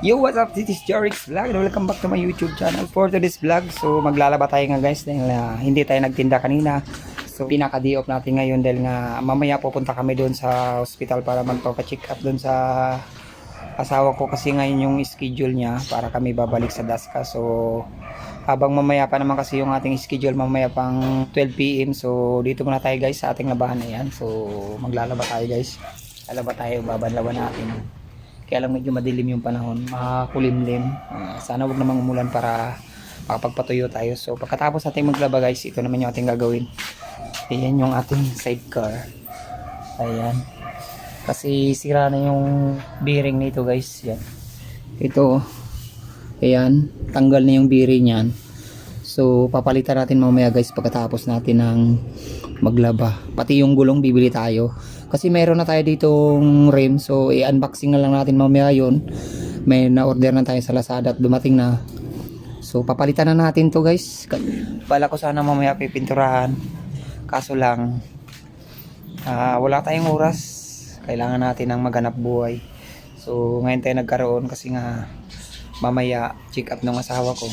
Yo, what's up? This is Jorix Vlog and welcome back to my YouTube channel for today's vlog. So, maglalaba tayo nga guys dahil ah, hindi tayo nagtinda kanina. So, pinaka-day off natin ngayon dahil nga mamaya pupunta kami doon sa hospital para magpapacheck up doon sa asawa ko kasi ngayon yung schedule niya para kami babalik sa Daska. So, habang mamaya pa naman kasi yung ating schedule mamaya pang 12pm. So, dito muna tayo guys sa ating labahan na yan. So, maglalaba tayo guys. Lalaba tayo, babanlawan natin. Kaya lang medyo madilim yung panahon, makakulimlim. Ah, sana wag namang umulan para makapagpatuyo tayo. So pagkatapos natin maglaba guys, ito naman yung ating gagawin. Ayan yung ating sidecar. Ayan. Kasi sira na yung bearing nito guys. Yan. Ito. Ayan. Tanggal na yung bearing yan. So papalitan natin mamaya guys pagkatapos natin ng maglaba. Pati yung gulong bibili tayo. Kasi meron na tayo ditong rim. So i-unboxing na lang natin mamaya yun. May na-order na tayo sa Lazada at dumating na. So papalitan na natin to guys. Bala ko sana mamaya pipinturahan. Kaso lang ah, wala tayong oras. Kailangan natin ng maganap buhay. So ngayon tayo nagkaroon kasi nga mamaya check up ng asawa ko.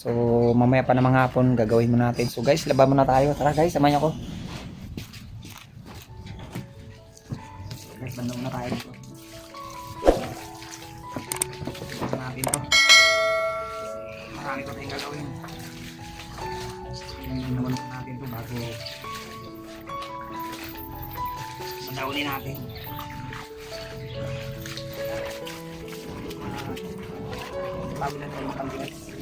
So mamaya pa namang hapon gagawin mo natin. So guys, laban muna tayo. Tara guys, samahan ako. Guys, banda muna tayo dito. Laban natin marami pa tayong gagawin. Yung naman natin to bago madawin natin. Bago na tayo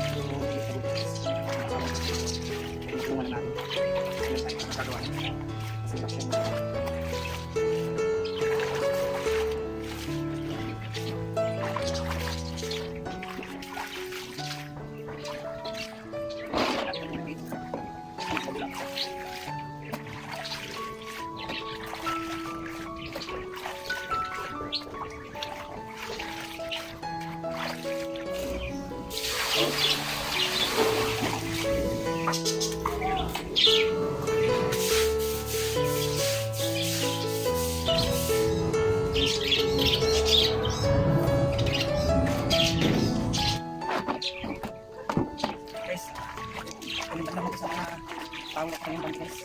tayo. Guys, tawag ko yung guys.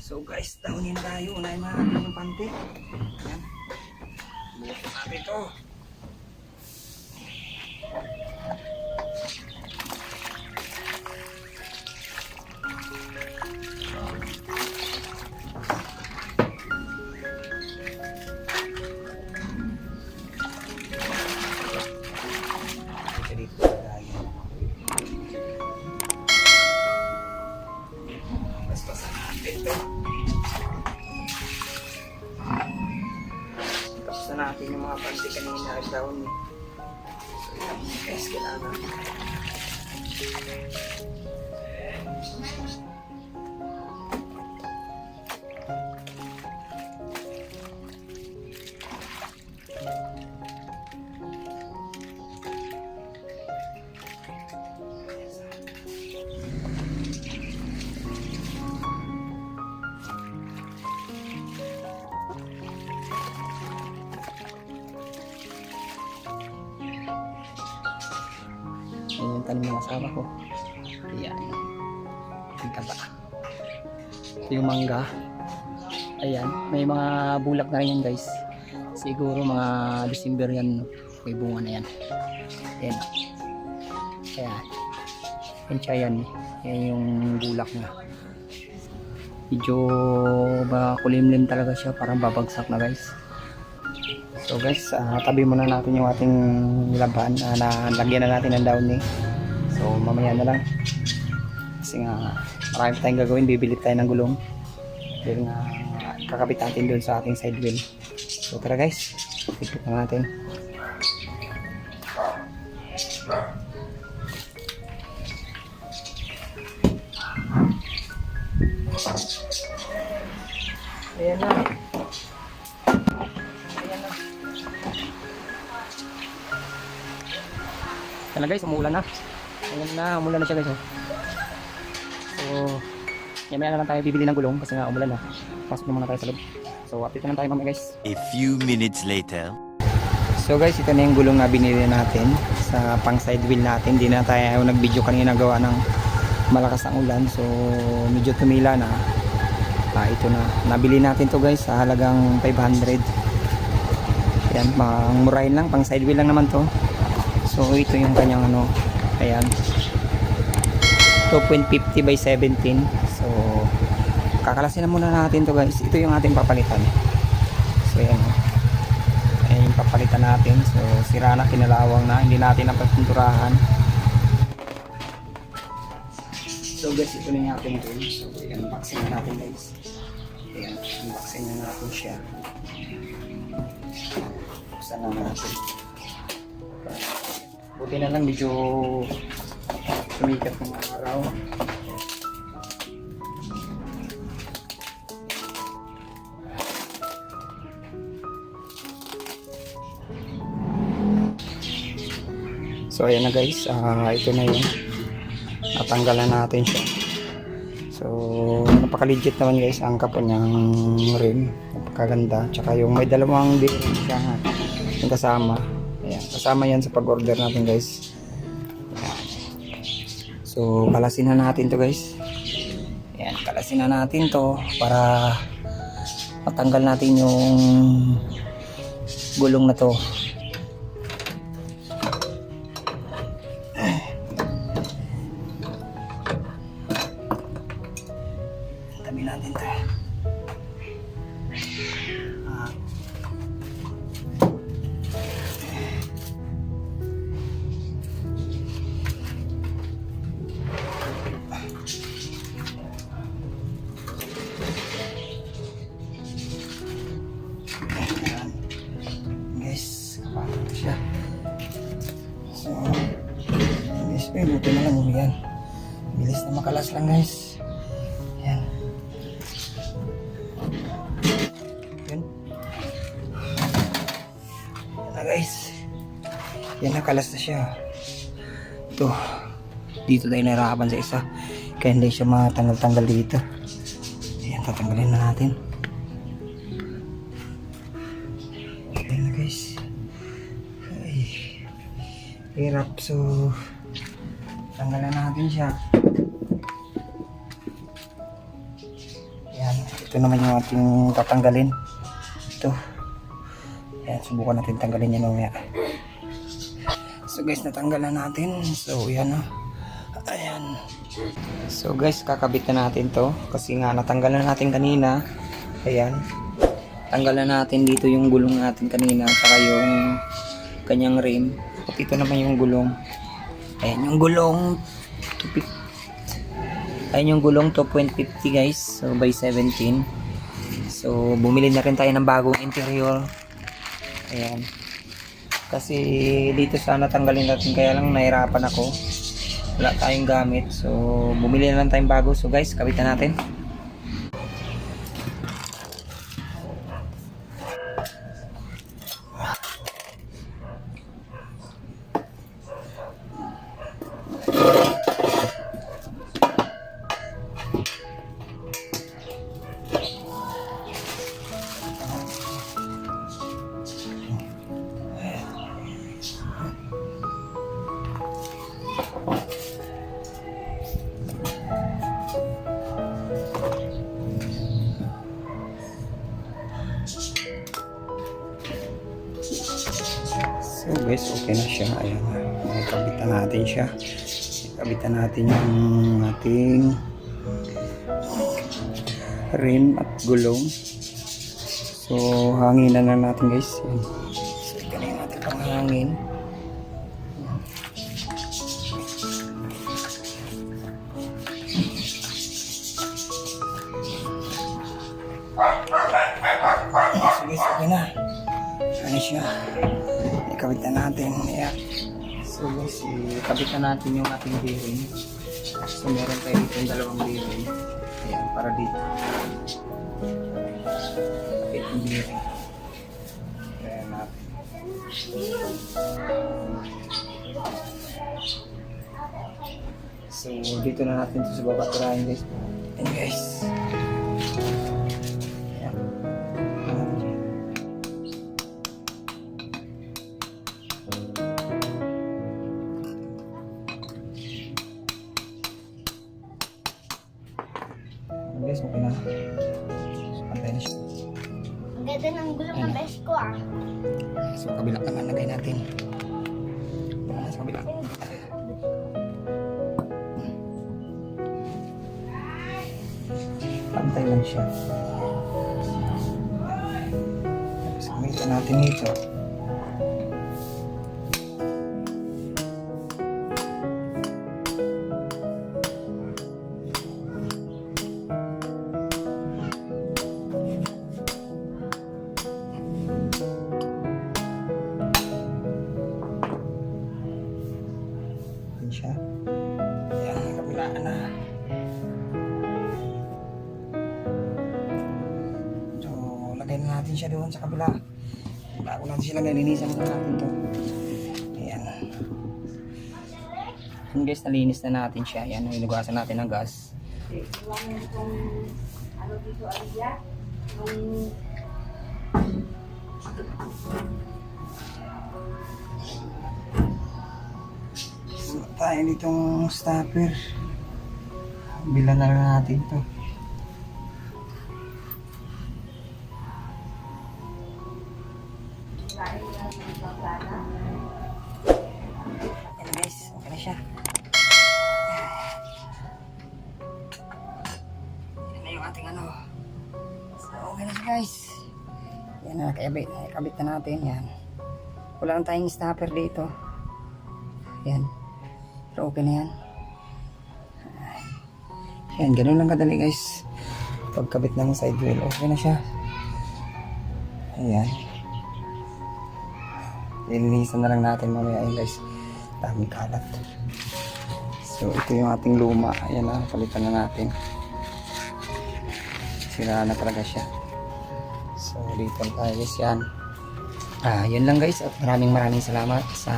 So guys, downin tayo. Unahin na natin yung pante. Yan. Bukas natin ito. At down. So, yan guys, kailangan. Asawa ko. Ayan. Ang taba. Ito yung mangga. Ayan. May mga bulak na rin yan guys. Siguro mga December yan. May bunga na yan. Ayan. Ayan. Yan siya yan. Yan yung bulak niya. Medyo ba kulimlim talaga siya. Parang babagsak na guys. So guys, ah, tabi muna natin yung ating laban ah, na lagyan na natin ng downy. So mamaya na lang. Kasi nga marami tayong gagawin, bibili tayo ng gulong. Dahil nga kakabit natin doon sa ating side wheel. So tara guys, ipit na natin. Ayan na. Ayan na. Ayan na guys, umuulan na. Ayan na, umulan na siya guys. oh. So, yan na lang tayo bibili ng gulong kasi nga umulan na. Pasok na muna tayo sa loob. So, update na tayo mamaya guys. A few minutes later. So guys, ito na yung gulong na binili natin sa pang side wheel natin. Hindi na tayo nag-video kanina gawa ng malakas ang ulan. So medyo tumila na. Ah, ito na. Nabili natin to guys sa halagang 500. Ayan, pang murahin lang. Pang side wheel lang naman to. So ito yung kanyang ano. Ayan. 2.50 by 17. So kakalasin na muna natin to guys. Ito yung ating papalitan. So ayan. Ayan yung papalitan natin. So, sira na, kinalawang na. Hindi natin napagpinturahan. So, guys, ito na yung ating tool. So, ayan, unboxing na natin, guys. Ayan, unboxing na natin siya. Buksan na natin. Buti na lang, medyo sumikat ng araw. So ayan na guys, Ah, ito na yun. Natanggalan natin siya. So napaka-legit naman guys ang kapon niyang rim. Napakaganda. Tsaka yung may dalawang bearing siya. Yung kasama. Kasama yan sa pag-order natin guys. So kalasin na natin to guys. Ayan, kalasin na natin to para matanggal natin yung gulong na to. Makalas lang guys. Ayan. Yun. Yan na guys. Yan nakalas na siya. Ito. Dito tayo nahirapan sa isa. Kaya hindi siya matanggal-tanggal dito. Ayan, tatanggalin na natin. Ayan na guys. Ay. Hirap. So, tanggalan natin siya. Ito naman yung ating tatanggalin. Ito. Ayan, subukan natin tanggalin yan mamaya. So guys, natanggal na natin. So, yan na. Ayan. So guys, kakabit na natin to. Kasi nga, natanggal na natin kanina. Ayan. Tanggal na natin dito yung gulong natin kanina. Saka yung kanyang rim. At ito naman yung gulong. Ayan yung gulong. 250. Ayan yung gulong 2.50 guys. So by 17. So bumili na rin tayo ng bagong interior. Ayan. Kasi dito sana tanggalin natin kaya lang nahirapan ako. Wala tayong gamit. So bumili na lang tayong bago. So guys, kabitan natin. So guys, okay na siya. Ayan. Kabitan natin siya. Kabitan natin yung ating rim at gulong. So hanginan na natin guys. Yan. So, ganyan natin pang hangin. So guys, okay na. Siya? Ikabit na natin. Ayan. So guys, ikabit na natin yung ating bearing. So meron tayo dito yung dalawang bearing. Ayan, para dito. Kapit yung bearing. Ayan natin. So dito na natin ito sa baba tirahin guys. Ayan guys. Kabila naman lagay natin. Wala na sa kabila. Pantay lang siya. Tapos gamitin natin ito. Siya doon sa kabila. Bago natin siya lagay, linisan na natin to. Ayan. Yan guys, nalinis na natin siya. Ayan, hinugasan natin ng gas. So, tayo ditong stopper. Bilan na lang natin to. Nakabit, nakabit na natin. Yan. Wala lang tayong stopper dito. Yan. Pero okay na yan. Yan, ganun lang kadali guys. Pagkabit ng side wheel, okay na siya. Ayan. Lilinisan na lang natin mamaya yun guys. Daming kalat. So, ito yung ating luma. Ayan na, palitan na natin. Sira na talaga siya. So, dito tayo guys. Yan. Ah, yun lang guys. At maraming maraming salamat sa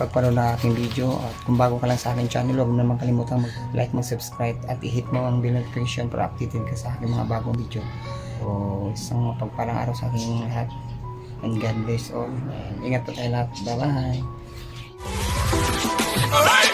pagpanood ng aking video. At kung bago ka lang sa aking channel huwag mo naman kalimutan mag-like, mag-subscribe at i-hit mo ang bell notification para updated ka sa aking mga bagong video. So isang mapagpalang araw sa aking lahat. And God bless all. And ingat po tayo lahat. Bye bye Alright!